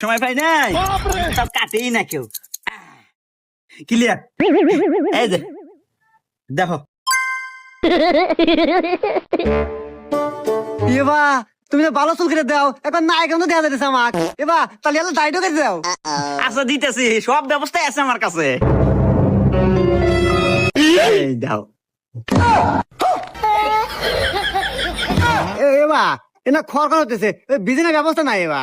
সময় পাই নাই? সব কাটেই না কেউ। ক্লিয়ার এই যে দেখো। এবা তুমি তো ভালো চুল কেটে দাও। একবার না কেন দেওয়া যাইতেছে আমার এবা তাহলে দাড়িটাও কেটে দাও। আচ্ছা দিতেছি। সব ব্যবস্থাই আছে আমার কাছে। এই দাও। এ, এবা এনা খড় খড় হতেছে বিজনেস ব্যবস্থা নাই এবা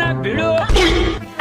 and not below.